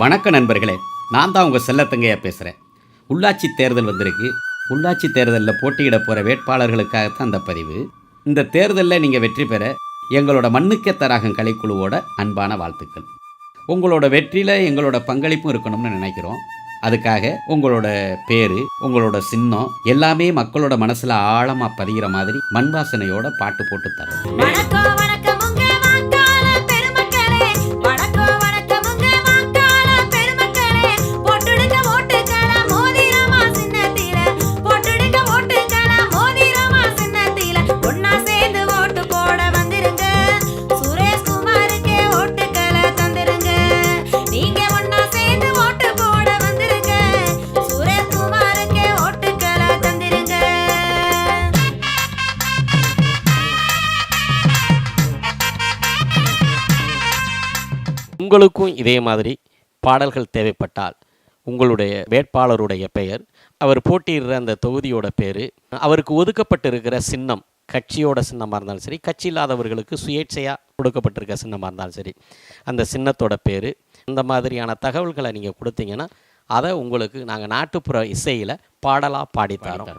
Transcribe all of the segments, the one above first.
வணக்க நண்பர்களே நான் தான் உங்கள் செல்லத்தங்கையாக பேசுகிறேன் உள்ளாட்சி தேர்தல் வந்திருக்கு. உள்ளாட்சி தேர்தலில் போட்டியிட போகிற வேட்பாளர்களுக்காகத்தான் அந்த பதிவு. இந்த தேர்தலில் நீங்கள் வெற்றி பெற எங்களோட மண்ணுக்கே தராகம் கலைக்குழுவோட அன்பான வாழ்த்துக்கள். உங்களோட வெற்றியில் எங்களோட பங்களிப்பும் இருக்கணும்னு நினைக்கிறோம். அதுக்காக உங்களோட பேர் உங்களோட சின்னம் எல்லாமே மக்களோட மனசில் ஆழமாக பதிகிற மாதிரி மண் வாசனையோட பாட்டு போட்டு தரோம். உங்களுக்கும் இதே மாதிரி பாடல்கள் தேவைப்பட்டால் உங்களுடைய வேட்பாளருடைய பெயர் அவர் போட்டியிடுற அந்த தொகுதியோட பேர் அவருக்கு ஒதுக்கப்பட்டிருக்கிற சின்னம் கட்சியோட சின்னமாக இருந்தாலும் சரி கட்சி இல்லாதவர்களுக்கு சுயேட்சையாக கொடுக்கப்பட்டிருக்க சின்னமாக இருந்தாலும் சரி அந்த சின்னத்தோட பேர் இந்த மாதிரியான தகவல்களை நீங்கள் கொடுத்தீங்கன்னா அதை உங்களுக்கு நாங்கள் நாட்டுப்புற இசையில் பாடலாக பாடித்தரோம்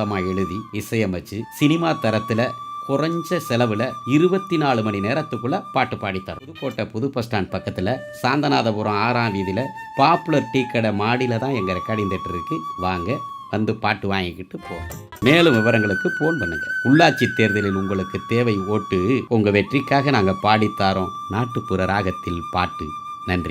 சொந்தமாக எழுதி இசையமைச்சு சினிமா தரத்தில் குறைஞ்ச செலவில் இருபத்தி நாலு மணி நேரத்துக்குள்ளே பாட்டு பாடித்தார். புதுக்கோட்டை புது பஸ் ஸ்டாண்ட் பக்கத்தில் சாந்தநாதபுரம் ஆறாம் வீதியில் பாப்புலர் டீ கடை மாடியில் தான் எங்கள் ரெக்கார்டிங் தேட்டர் இருக்குது வாங்க வந்து பாட்டு வாங்கிக்கிட்டு போங்க மேலும் விவரங்களுக்கு ஃபோன் பண்ணுங்கள் உள்ளாட்சி தேர்தலில் உங்களுக்கு தேவை ஓட்டு உங்கள் வெற்றிக்காக நாங்கள் பாடித்தாரோம் நாட்டுப்புற ராகத்தில் பாட்டு. நன்றி.